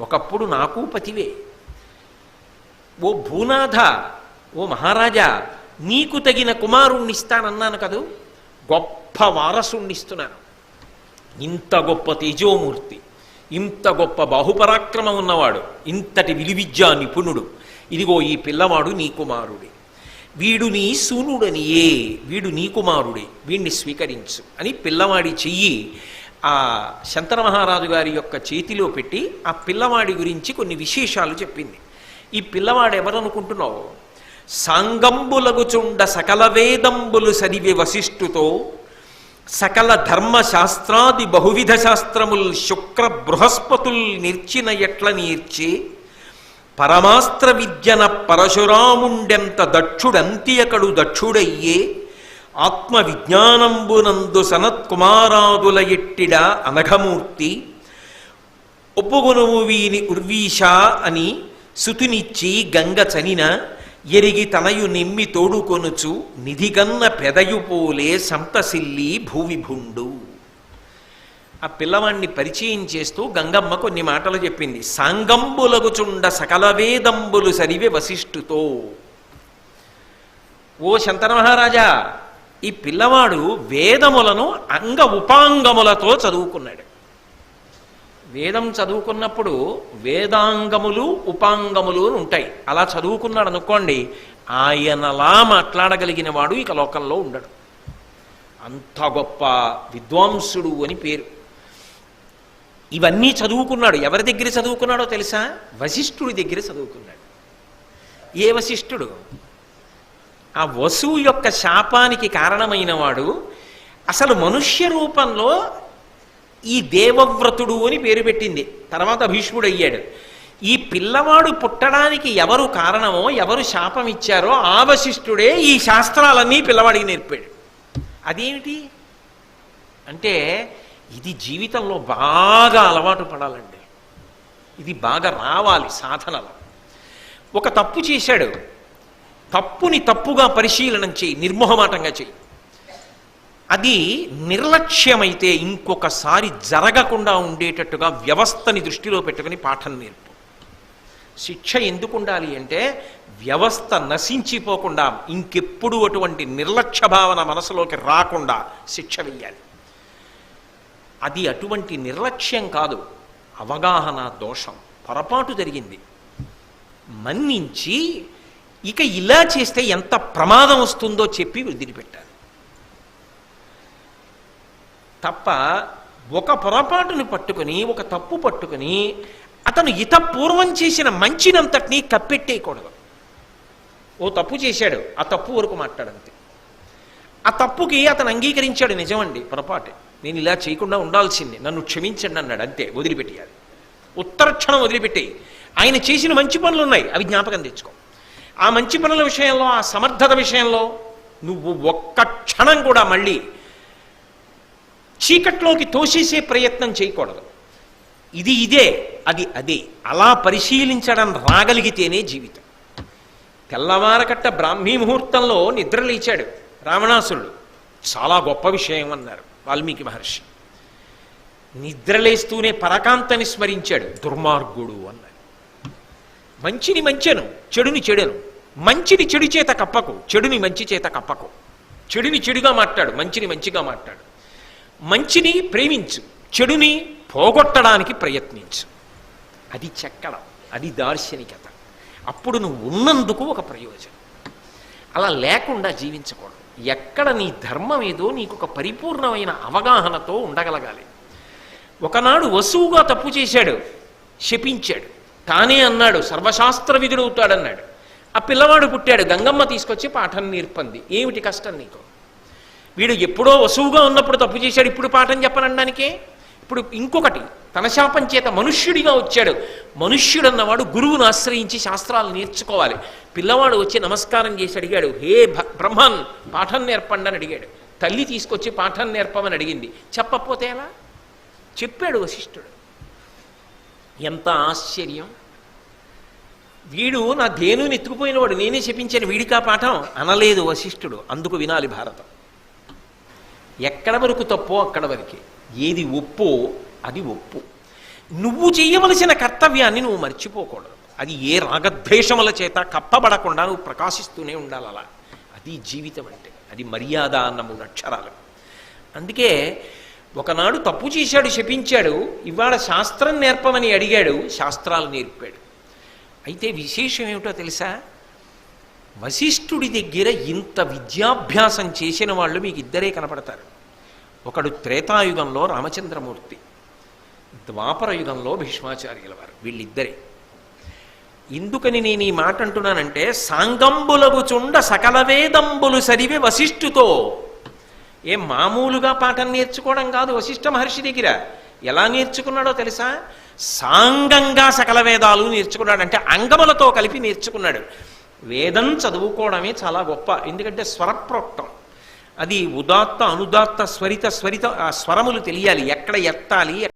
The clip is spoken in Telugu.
ఒకప్పుడు నాకు పతివే. ఓ భూనాథ ఓ మహారాజా నీకు తగిన కుమారుణ్ణిస్తానన్నాను కదూ? గొప్ప వారసుణ్ణిస్తున్నాను. ఇంత గొప్ప తేజోమూర్తి ఇంత గొప్ప బాహుపరాక్రమం ఉన్నవాడు ఇంతటి విలువిద్యా నిపుణుడు. ఇదిగో ఈ పిల్లవాడు నీ కుమారుడే. వీడు నీ సూనుడనియే వీడు నీ కుమారుడే వీణ్ణి స్వీకరించు అని పిల్లవాడి చెయ్యి ఆ శంతన మహారాజు గారి యొక్క చేతిలో పెట్టి ఆ పిల్లవాడి గురించి కొన్ని విశేషాలు చెప్పింది. ఈ పిల్లవాడు ఎవరనుకుంటున్నావు? సాంగంబులగుచుండ సకల వేదంబులు సదివి వశిష్ఠుతో సకల ధర్మ శాస్త్రాది బహువిధ శాస్త్రముల్ శుక్ర బృహస్పతుల్ నిర్చిన ఎట్ల నీర్చి పరమాస్త్ర విద్యన పరశురాముండెంత దక్షుడంతియకడు దక్షుడయ్యే ఆత్మ విజ్ఞానంబునందు సనత్కుమారాదుల ఎట్టిడ అనఘమూర్తి ఒప్పుగునువు వీని ఉర్వీష అని సుతునిచ్చి గంగ చనిన ఎరిగి తనయు నిమ్మి తోడుకొనుచు నిధిగన్న పెదయుపోలే సంతసిల్లి భూవిభుండు. ఆ పిల్లవాణ్ణి పరిచయం చేస్తూ గంగమ్మ కొన్ని మాటలు చెప్పింది. సాంగంబులగుచుండ సకల వేదంబులు సరివే వశిష్ఠుతో. ఓ శంతన మహారాజా ఈ పిల్లవాడు వేదములను అంగ ఉపాంగములతో చదువుకున్నాడు. వేదం చదువుకున్నప్పుడు వేదాంగములు ఉపాంగములు అని ఉంటాయి. అలా చదువుకున్నాడు అనుకోండి ఆయనలా మాట్లాడగలిగిన వాడు ఇక లోకంలో ఉండడు. అంత గొప్ప విద్వాంసుడు అని పేరు. ఇవన్నీ చదువుకున్నాడు. ఎవరి దగ్గర చదువుకున్నాడో తెలుసా? వశిష్ఠుడి దగ్గర చదువుకున్నాడు. ఏ వశిష్ఠుడు? ఆ వసువు యొక్క శాపానికి కారణమైన వాడు అసలు మనుష్య రూపంలో ఈ దేవవ్రతుడు అని పేరు పెట్టింది. తర్వాత భీష్ముడు అయ్యాడు ఈ పిల్లవాడు పుట్టడానికి ఎవరు కారణమో ఎవరు శాపం ఇచ్చారో ఆవశిష్ఠుడే ఈ శాస్త్రాలన్నీ పిల్లవాడికి నేర్పాడు. అదేమిటి? అంటే ఇది జీవితంలో బాగా అలవాటు పడాలండి. ఇది బాగా రావాలి సాధనలో. ఒక తప్పు చేశాడు. తప్పుని తప్పుగా పరిశీలనం చేయి నిర్మోహమాటంగా చేయి. అది నిర్లక్ష్యమైతే ఇంకొకసారి జరగకుండా ఉండేటట్టుగా వ్యవస్థని దృష్టిలో పెట్టుకుని పాఠం నేర్పు. శిక్ష ఎందుకు ఉండాలి అంటే వ్యవస్థ నశించిపోకుండా ఇంకెప్పుడు అటువంటి నిర్లక్ష్య భావన మనసులోకి రాకుండా శిక్ష వెయ్యాలి. అది అటువంటి నిర్లక్ష్యం కాదు అవగాహన దోషం. పొరపాటు జరిగింది. మన్నించి ఇక ఇలా చేస్తే ఎంత ప్రమాదం వస్తుందో చెప్పి వదిలిపెట్టాలి తప్ప ఒక పొరపాటుని పట్టుకుని ఒక తప్పు పట్టుకుని అతను ఇత పూర్వం చేసిన మంచినంతటినీ కప్పెట్టేయకూడదు. ఓ తప్పు చేశాడు ఆ తప్పు వరకు మాట్లాడంతే. ఆ తప్పుకి అతను అంగీకరించాడు నిజమండి పొరపాటు. నేను ఇలా చేయకుండా ఉండాల్సింది నన్ను క్షమించండి అన్నాడు అంతే వదిలిపెట్టేయాలి. ఉత్తర క్షణం వదిలిపెట్టేయి. ఆయన చేసిన మంచి పనులు ఉన్నాయి అవి జ్ఞాపకం తెచ్చుకో. ఆ మంచి పనుల విషయంలో ఆ సమర్థత విషయంలో నువ్వు ఒక్క క్షణం కూడా మళ్ళీ చీకట్లోకి తోసేసే ప్రయత్నం చేయకూడదు. ఇది ఇదే అది అదే. అలా పరిశీలించడం రాగలిగితేనే జీవితం. తెల్లవారకట్ట బ్రాహ్మీ ముహూర్తంలో నిద్ర లేచాడు రావణాసురుడు. చాలా గొప్ప విషయం అన్నారు వాల్మీకి మహర్షి. నిద్రలేస్తూనే పరకాంతని స్మరించాడు దుర్మార్గుడు అన్నాడు మంచిని మంచెను చెడుని చెడెను. మంచిని చెడు చేత కప్పకు చెడుని మంచి చేత కప్పకు. చెడుని చెడుగా మాట్లాడు మంచిని మంచిగా మాట్లాడు. మంచిని ప్రేమించు చెడుని పోగొట్టడానికి ప్రయత్నించు. అది చెక్కడం అది దార్శనికత. అప్పుడు నువ్వు ఉన్నందుకు ఒక ప్రయోజనం. అలా లేకుండా జీవించకూడదు. ఎక్కడ నీ ధర్మం ఏదో నీకు ఒక పరిపూర్ణమైన అవగాహనతో ఉండగలగాలి. ఒకనాడు వసువుగా తప్పు చేశాడు శపించాడు. తానే అన్నాడు సర్వశాస్త్ర విధుడవుతాడన్నాడు ఆ పిల్లవాడు పుట్టాడు గంగమ్మ తీసుకొచ్చి పాఠం నేర్పంది. ఏమిటి కష్టం నీకు? వీడు ఎప్పుడో వసువుగా ఉన్నప్పుడు తప్పు చేశాడు ఇప్పుడు పాఠం చెప్పనడానికే ఇప్పుడు ఇంకొకటి తన శాపం చేత మనుష్యుడిగా వచ్చాడు. మనుష్యుడు అన్నవాడు గురువును ఆశ్రయించి శాస్త్రాలు నేర్చుకోవాలి. పిల్లవాడు వచ్చి నమస్కారం చేసి అడిగాడు హే బ్రహ్మన్ పాఠం నేర్పండి అని అడిగాడు. తల్లి తీసుకొచ్చి పాఠం నేర్పమని అడిగింది. చెప్పపోతే ఎలా? చెప్పాడు వశిష్ఠుడు. ఎంత ఆశ్చర్యం! వీడు నా ధేనుని ఎత్తుకుపోయినవాడు నేనే చెప్పించాను వీడికా పాఠం అనలేదు వశిష్ఠుడు అందుకు వినాలి భారతం. ఎక్కడ వరకు తప్పో అక్కడ వరకే. ఏది ఒప్పో అది ఒప్పు. నువ్వు చేయవలసిన కర్తవ్యాన్ని నువ్వు మర్చిపోకూడదు. అది ఏ రాగద్వేషముల చేత కప్పబడకుండా నువ్వు ప్రకాశిస్తూనే ఉండాలి అలా. అది జీవితం అంటే అది మర్యాద అన్న మూడు అక్షరాలు అందుకే ఒకనాడు తప్పు చేశాడు శపించాడు ఇవాళ శాస్త్రం నేర్పమని అడిగాడు శాస్త్రాలు నేర్పాడు. అయితే విశేషం ఏమిటో తెలుసా? వశిష్ఠుడి దగ్గర ఇంత విద్యాభ్యాసం చేసిన వాళ్ళు మీకు ఇద్దరే కనపడతారు. ఒకడు త్రేతాయుగంలో రామచంద్రమూర్తి ద్వాపర యుగంలో భీష్మాచార్యుల వారు వీళ్ళిద్దరే. ఎందుకని నేను ఈ మాట అంటున్నానంటే సాంగంబులగుచుండ సకల వేదంబులు సరివే వశిష్ఠుతో ఏం మామూలుగా పాఠం నేర్చుకోవడం కాదు వశిష్ఠ మహర్షి దగ్గర. ఎలా నేర్చుకున్నాడో తెలుసా? సాంగంగా సకల వేదాలు నేర్చుకున్నాడు అంటే అంగములతో కలిపి నేర్చుకున్నాడు. వేదం చదువుకోవడమే చాలా గొప్ప ఎందుకంటే స్వరప్రోక్తం. అది ఉదాత్త అనుదాత్త స్వరిత స్వరిత ఆ స్వరములు తెలియాలి ఎక్కడ ఎత్తాలి